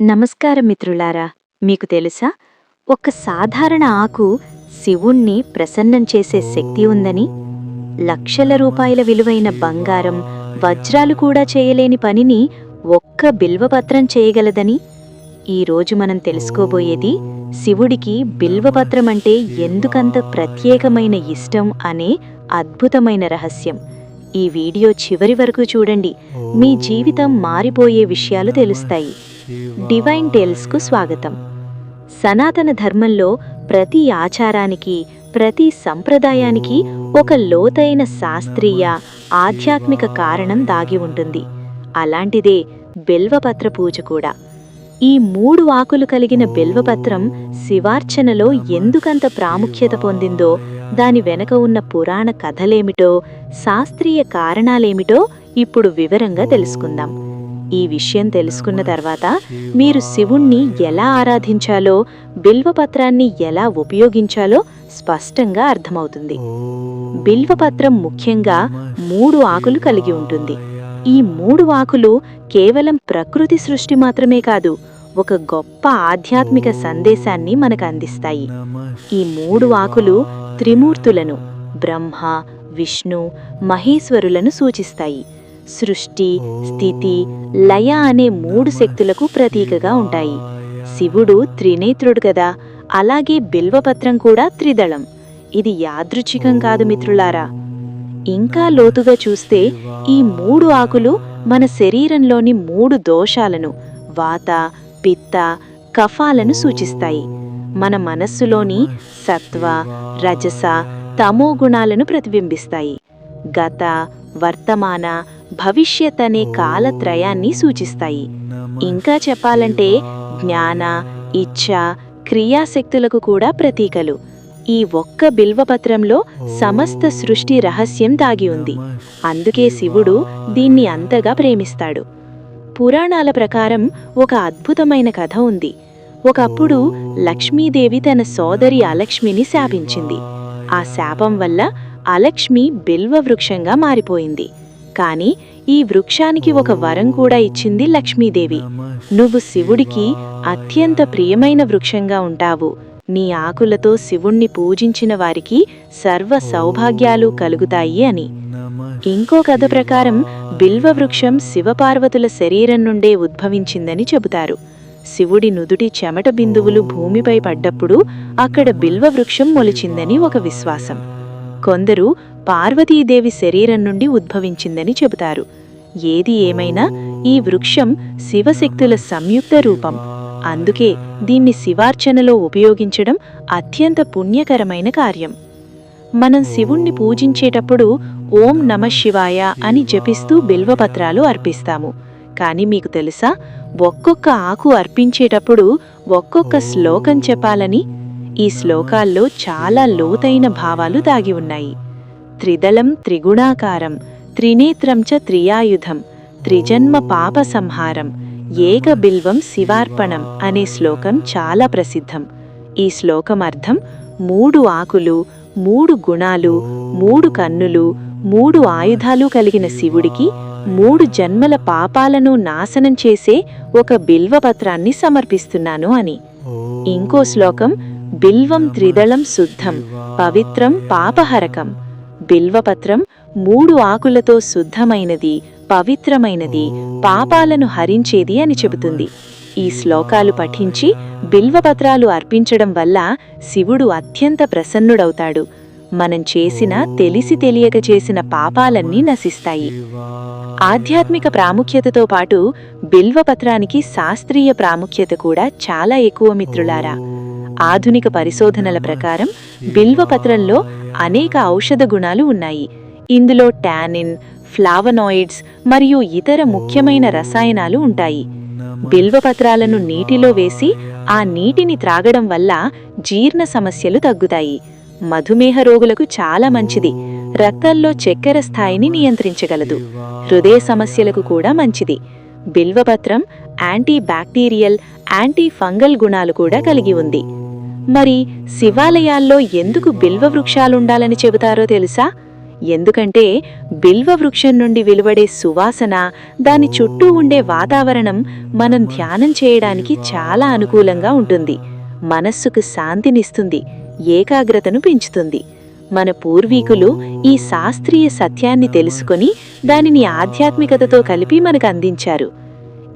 నమస్కారం మిత్రులారా మీకు తెలుసా? ఒక సాధారణ ఆకు శివుణ్ణి ప్రసన్నం చేసే శక్తి ఉందని లక్షల రూపాయల విలువైన బంగారం వజ్రాలు కూడా చేయలేని పనిని ఒక్క బిల్వపత్రం చేయగలదని ఈరోజు మనం తెలుసుకోబోయేది శివుడికి బిల్వపత్రం అంటే ఎందుకంత ప్రత్యేకమైన ఇష్టం అనే అద్భుతమైన రహస్యం. ఈ వీడియో చివరి వరకు చూడండి. మీ జీవితం మారిపోయే విషయాలు తెలుస్తాయి. డివైన్ టేల్స్కు స్వాగతం. సనాతన ధర్మంలో ప్రతి ఆచారానికి ప్రతి సంప్రదాయానికి ఒక లోతైన శాస్త్రీయ ఆధ్యాత్మిక కారణం దాగి ఉంటుంది. అలాంటిదే బెల్వపత్ర పూజ కూడా. ఈ మూడు ఆకులు కలిగిన బెల్వపత్రం శివార్చనలో ఎందుకంత ప్రాముఖ్యత పొందిందో దాని వెనక ఉన్న పురాణ కథలేమిటో శాస్త్రీయ కారణాలేమిటో ఇప్పుడు వివరంగా తెలుసుకుందాం. ఈ విషయం తెలుసుకున్న తర్వాత మీరు శివుణ్ణి ఎలా ఆరాధించాలో బిల్వపత్రాన్ని ఎలా ఉపయోగించాలో స్పష్టంగా అర్థమవుతుంది. బిల్వపత్రం ముఖ్యంగా మూడు ఆకులు కలిగి ఉంటుంది. ఈ మూడు ఆకులు కేవలం ప్రకృతి సృష్టి మాత్రమే కాదు ఒక గొప్ప ఆధ్యాత్మిక సందేశాన్ని మనకు అందిస్తాయి. ఈ మూడు ఆకులు త్రిమూర్తులను బ్రహ్మ విష్ణు మహేశ్వరులను సూచిస్తాయి. సృష్టి స్థితి లయ అనే మూడు శక్తులకు ప్రతీకగా ఉంటాయి. శివుడు త్రినేత్రుడు కదా అలాగే బిల్వపత్రం కూడా త్రిదళం. ఇది యాదృచ్ఛికం కాదు మిత్రులారా. ఇంకా లోతుగా చూస్తే ఈ మూడు ఆకులు మన శరీరంలోని మూడు దోషాలను వాత పిత్త కఫాలను సూచిస్తాయి. మన మనస్సులోని సత్వ రజస తమో గుణాలను ప్రతిబింబిస్తాయి. గత వర్తమాన భవిష్యత్ అనే కాలత్రయాన్ని సూచిస్తాయి. ఇంకా చెప్పాలంటే జ్ఞాన ఇచ్ఛ క్రియాశక్తులకు కూడా ప్రతీకలు. ఈ ఒక్క బిల్వపత్రంలో సమస్త సృష్టి రహస్యం దాగి ఉంది. అందుకే శివుడు దీన్ని అంతగా ప్రేమిస్తాడు. పురాణాల ప్రకారం ఒక అద్భుతమైన కథ ఉంది. ఒకప్పుడు లక్ష్మీదేవి తన సోదరి అలక్ష్మిని శాపించింది. ఆ శాపం వల్ల అలక్ష్మి బిల్వ వృక్షంగా మారిపోయింది. కానీ ఈ వృక్షానికి ఒక వరం కూడా ఇచ్చింది లక్ష్మీదేవి. నువ్వు శివుడికి అత్యంత ప్రియమైన వృక్షంగా ఉంటావు. నీ ఆకులతో శివుణ్ణి పూజించిన వారికి సర్వ సౌభాగ్యాలు కలుగుతాయి అని. ఇంకో కథ ప్రకారం బిల్వ వృక్షం శివపార్వతుల శరీరం నుండే ఉద్భవించిందని చెబుతారు. శివుడి నుదుటి చెమట బిందువులు భూమిపై పడ్డప్పుడు అక్కడ బిల్వ వృక్షం మొలిచిందని ఒక విశ్వాసం. కొందరు పార్వతీదేవి శరీరం నుండి ఉద్భవించిందని చెబుతారు. ఏది ఏమైనా ఈ వృక్షం శివశక్తుల సంయుక్త రూపం. అందుకే దీన్ని శివార్చనలో ఉపయోగించడం అత్యంత పుణ్యకరమైన కార్యం. మనం శివుణ్ణి పూజించేటప్పుడు ఓం నమ శివాయ అని జపిస్తూ బిల్వపత్రాలు అర్పిస్తాము. కానీ మీకు తెలుసా? ఒక్కొక్క ఆకు అర్పించేటప్పుడు ఒక్కొక్క శ్లోకం చెప్పాలని. ఈ శ్లోకాల్లో చాలా లోతైన భావాలు దాగి ఉన్నాయి. త్రిదళం త్రిగుణాకారం త్రినేత్రం చ త్రియాయుధం త్రిజన్మ పాప సంహారం ఏక బిల్వం శివార్పణం అనే శ్లోకం చాలా ప్రసిద్ధం. ఈ శ్లోకం అర్థం మూడు ఆకులు మూడు గుణాలు మూడు కన్నులు మూడు ఆయుధాలు కలిగిన శివుడికి మూడు జన్మల పాపాలను నాశనం చేసే ఒక బిల్వపత్రాన్ని సమర్పిస్తున్నాను అని. ఇంకో శ్లోకం బిల్వం త్రిదళం శుద్ధం పవిత్రం పాపహరకం. బిల్వపత్రం మూడు ఆకులతో శుద్ధమైనది పవిత్రమైనది పాపాలను హరించేది అని చెబుతుంది. ఈ శ్లోకాలు పఠించి బిల్వపత్రాలు అర్పించడం వల్ల శివుడు అత్యంత ప్రసన్నుడవుతాడు. మనం చేసిన తెలిసి తెలియక చేసిన పాపాలన్నీ నశిస్తాయి. ఆధ్యాత్మిక ప్రాముఖ్యతతో పాటు బిల్వపత్రానికి శాస్త్రీయ ప్రాముఖ్యత కూడా చాలా ఎక్కువ మిత్రులారా. ఆధునిక పరిశోధనల ప్రకారం బిల్వపత్రంలో అనేక ఔషధ గుణాలు ఉన్నాయి. ఇందులో టానిన్ ఫ్లావనాయిడ్స్ మరియు ఇతర ముఖ్యమైన రసాయనాలు ఉంటాయి. బిల్వపత్రాలను నీటిలో వేసి ఆ నీటిని త్రాగడం వల్ల జీర్ణ సమస్యలు తగ్గుతాయి. మధుమేహ రోగులకు చాలా మంచిది. రక్తంలో చక్కెర స్థాయిని నియంత్రించగలదు. హృదయ సమస్యలకు కూడా మంచిది. బిల్వపత్రం యాంటీ బ్యాక్టీరియల్ యాంటీ ఫంగల్ గుణాలు కూడా కలిగి ఉంది. మరి శివాలయాల్లో ఎందుకు బిల్వ వృక్షాలుండాలని చెబుతారో తెలుసా? ఎందుకంటే బిల్వ వృక్షం నుండి వెలువడే సువాసన దాని చుట్టూ ఉండే వాతావరణం మనం ధ్యానం చేయడానికి చాలా అనుకూలంగా ఉంటుంది. మనస్సుకు శాంతినిస్తుంది. ఏకాగ్రతను పెంచుతుంది. మన పూర్వీకులు ఈ శాస్త్రీయ సత్యాన్ని తెలుసుకొని దానిని ఆధ్యాత్మికతతో కలిపి మనకు అందించారు.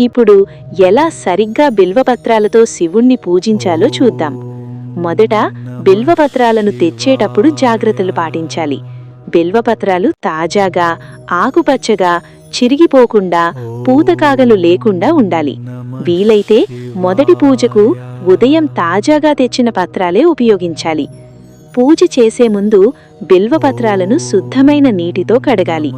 ఇప్పుడు ఎలా సరిగ్గా బిల్వపత్రాలతో శివుణ్ణి పూజించాలో చూద్దాం. మొదట బిల్వపత్రాలను తెచ్చేటప్పుడు జాగ్రత్తలు పాటించాలి. బిల్వపత్రాలు తాజాగా ఆకుపచ్చగా చిరిగిపోకుండా పూతకాగలు లేకుండా ఉండాలి. వీలైతే మొదటి పూజకు ఉదయం తాజాగా తెచ్చిన పత్రాలే ఉపయోగించాలి. పూజ చేసే ముందు బిల్వపత్రాలను శుద్ధమైన నీటితో కడగాలి.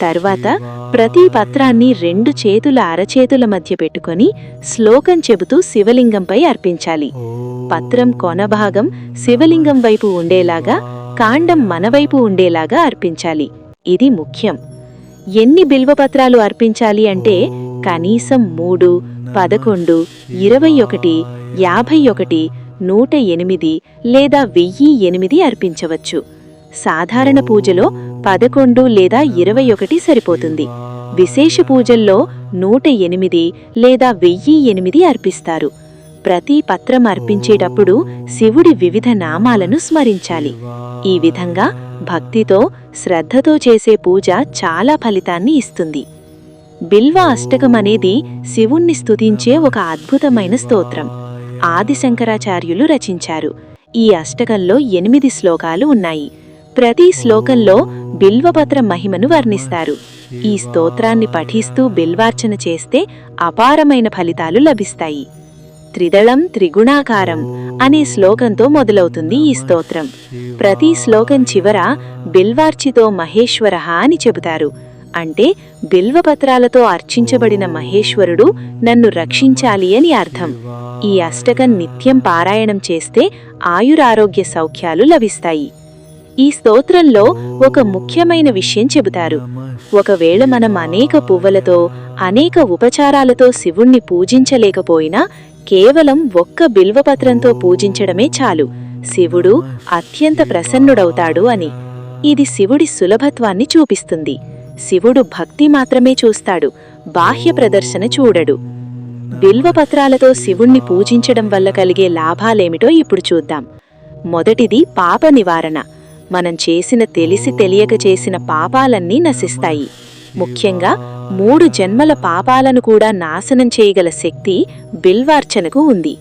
తర్వాత ప్రతి పత్రాన్ని రెండు చేతుల అరచేతుల మధ్య పెట్టుకొని శ్లోకం చెబుతూ శివలింగంపై అర్పించాలి. పత్రం కొనభాగం శివలింగం వైపు ఉండేలాగా కాండం మనవైపు ఉండేలాగా అర్పించాలి. ఇది ముఖ్యం. ఎన్ని బిల్వపత్రాలు అర్పించాలి అంటే కనీసం మూడు పదకొండు ఇరవై ఒకటి యాభై ఒకటి నూట ఎనిమిది లేదా వెయ్యి ఎనిమిది అర్పించవచ్చు. సాధారణ పూజలో పదకొండు లేదా ఇరవై ఒకటి సరిపోతుంది. విశేష పూజల్లో నూట ఎనిమిది లేదా వెయ్యి ఎనిమిది అర్పిస్తారు. ప్రతి పత్రం అర్పించేటప్పుడు శివుడి వివిధ నామాలను స్మరించాలి. ఈ విధంగా భక్తితో శ్రద్ధతో చేసే పూజ చాలా ఫలితాన్ని ఇస్తుంది. బిల్వ అష్టకం అనేది శివుణ్ణి స్తుతించే ఒక అద్భుతమైన స్తోత్రం. ఆదిశంకరాచార్యులు రచించారు. ఈ అష్టకంలో ఎనిమిది శ్లోకాలు ఉన్నాయి. ప్రతి శ్లోకంలో బిల్వపత్ర మహిమను వర్ణిస్తారు. ఈ స్తోత్రాన్ని పఠిస్తూ బిల్వార్చన చేస్తే అపారమైన ఫలితాలు లభిస్తాయి. త్రిదళం త్రిగుణాకారం అనే శ్లోకంతో మొదలవుతుంది ఈ స్తోత్రం. ప్రతి శ్లోకం చివర బిల్వార్చితో మహేశ్వర అని చెబుతారు. అంటే బిల్వపత్రాలతో అర్చించబడిన మహేశ్వరుడు నన్ను రక్షించాలి అని అర్థం. ఈ అష్టకం నిత్యం పారాయణం చేస్తే ఆయురారోగ్య సౌఖ్యాలు లభిస్తాయి. ఈ స్తోత్రంలో ఒక ముఖ్యమైన విషయం చెబుతారు. ఒకవేళ మనం అనేక పువ్వులతో అనేక ఉపచారాలతో శివుణ్ణి పూజించలేకపోయినా కేవలం ఒక్క బిల్వపత్రంతో పూజించడమే చాలు. శివుడు అత్యంత ప్రసన్నుడవుతాడు అని. ఇది శివుడి సులభత్వాన్ని చూపిస్తుంది. శివుడు భక్తి మాత్రమే చూస్తాడు. బాహ్య ప్రదర్శన చూడడు. బిల్వపత్రాలతో శివుణ్ణి పూజించడం వల్ల కలిగే లాభాలేమిటో ఇప్పుడు చూద్దాం. మొదటిది పాప నివారణ. మనం చేసిన తెలిసి తెలియక చేసిన పాపాలన్నీ నశిస్తాయి. ముఖ్యంగా మూడు జన్మల పాపాలను కూడా నాశనం చేయగల శక్తి బిల్వార్చనకు ఉంది.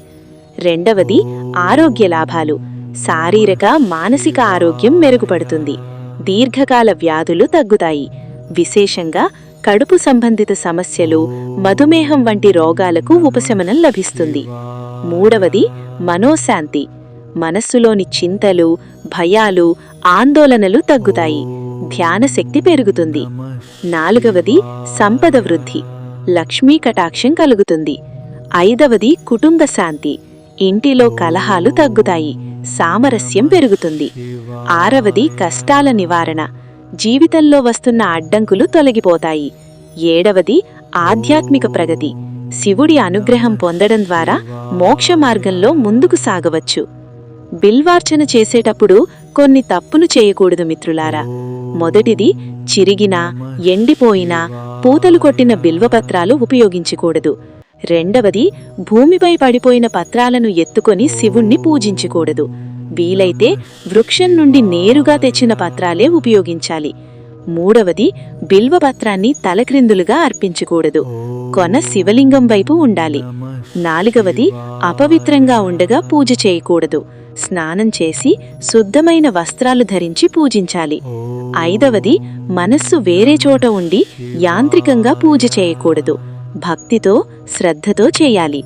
రెండవది ఆరోగ్య లాభాలు. శారీరక మానసిక ఆరోగ్యం మెరుగుపడుతుంది. దీర్ఘకాల వ్యాధులు తగ్గుతాయి. విశేషంగా కడుపు సంబంధిత సమస్యలు మధుమేహం వంటి రోగాలకు ఉపశమనం లభిస్తుంది. మూడవది మనోశాంతి. మనస్సులోని చింతలు భయాలు ఆందోళనలు తగ్గుతాయి. ధ్యానశక్తి పెరుగుతుంది. నాలుగవది సంపద వృద్ధి. లక్ష్మీ కటాక్షం కలుగుతుంది. ఐదవది కుటుంబ శాంతి. ఇంటిలో కలహాలు తగ్గుతాయి. సామరస్యం పెరుగుతుంది. ఆరవది కష్టాల నివారణ. జీవితంలో వస్తున్న అడ్డంకులు తొలగిపోతాయి. ఏడవది ఆధ్యాత్మిక ప్రగతి. శివుడి అనుగ్రహం పొందడం ద్వారా మోక్ష మార్గంలో ముందుకు సాగవచ్చు. బిల్వార్చన చేసేటప్పుడు కొన్ని తప్పులు చేయకూడదు మిత్రులారా. మొదటిది చిరిగిన ఎండిపోయిన పూతలు కొట్టిన బిల్వపత్రాలు ఉపయోగించకూడదు. రెండవది భూమిపై పడిపోయిన పత్రాలను ఎత్తుకొని శివుణ్ణి పూజించకూడదు. వీలైతే వృక్షం నుండి నేరుగా తెచ్చిన పత్రాలే ఉపయోగించాలి. మూడవది బిల్వపత్రాన్ని తలక్రిందులుగా అర్పించకూడదు. కొన శివలింగం వైపు ఉండాలి. నాలుగవది అపవిత్రంగా ఉండగా పూజ చేయకూడదు. స్నానం చేసి శుద్ధమైన వస్త్రాలు ధరించి పూజించాలి. ఐదవది మనస్సు వేరే చోట ఉండి యాంత్రికంగా పూజ చేయకూడదు. భక్తితో శ్రద్ధతో చేయాలి.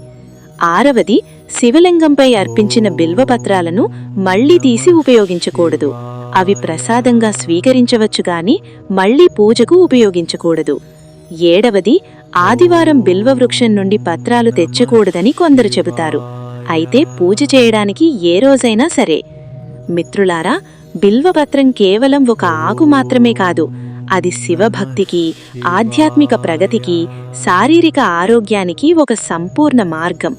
ఆరవది శివలింగంపై అర్పించిన బిల్వపత్రాలను మళ్ళీ తీసి ఉపయోగించకూడదు. అవి ప్రసాదంగా స్వీకరించవచ్చు గాని మళ్ళీ పూజకు ఉపయోగించకూడదు. ఏడవది ఆదివారం బిల్వవృక్షం నుండి పత్రాలు తెచ్చకూడదని కొందరు చెబుతారు. అయితే పూజ చేయడానికి ఏ రోజైనా సరే. మిత్రులారా బిల్వపత్రం కేవలం ఒక ఆకు మాత్రమే కాదు అది శివభక్తికి ఆధ్యాత్మిక ప్రగతికి శారీరక ఆరోగ్యానికి ఒక సంపూర్ణ మార్గం.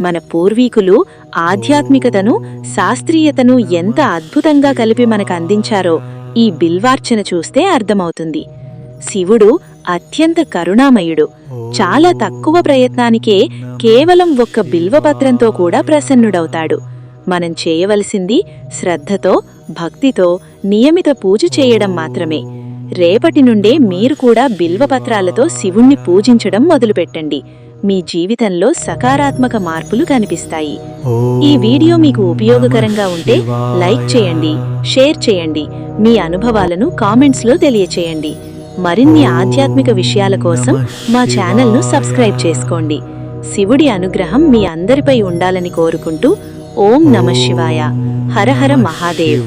మన పూర్వీకులు ఆధ్యాత్మికతను శాస్త్రీయతను ఎంత అద్భుతంగా కలిపి మనకు అందించారో ఈ బిల్వార్చన చూస్తే అర్థమవుతుంది. శివుడు అత్యంత కరుణామయుడు. చాలా తక్కువ ప్రయత్నానికే కేవలం ఒక్క బిల్వపత్రంతో కూడా ప్రసన్నుడవుతాడు. మనం చేయవలసింది శ్రద్ధతో భక్తితో నియమిత పూజ చేయడం మాత్రమే. రేపటి నుండే మీరు కూడా బిల్వపత్రాలతో శివుణ్ణి పూజించడం మొదలుపెట్టండి. మీ జీవితంలో సకారాత్మక మార్పులు కనిపిస్తాయి. ఈ వీడియో మీకు ఉపయోగకరంగా ఉంటే లైక్ చేయండి షేర్ చేయండి మీ అనుభవాలను కామెంట్స్లో తెలియచేయండి. మరిన్ని ఆధ్యాత్మిక విషయాల కోసం మా ఛానల్ను సబ్స్క్రైబ్ చేసుకోండి. శివుడి అనుగ్రహం మీ అందరిపై ఉండాలని కోరుకుంటూ ఓం నమ శివాయ. హర హర మహాదేవ్.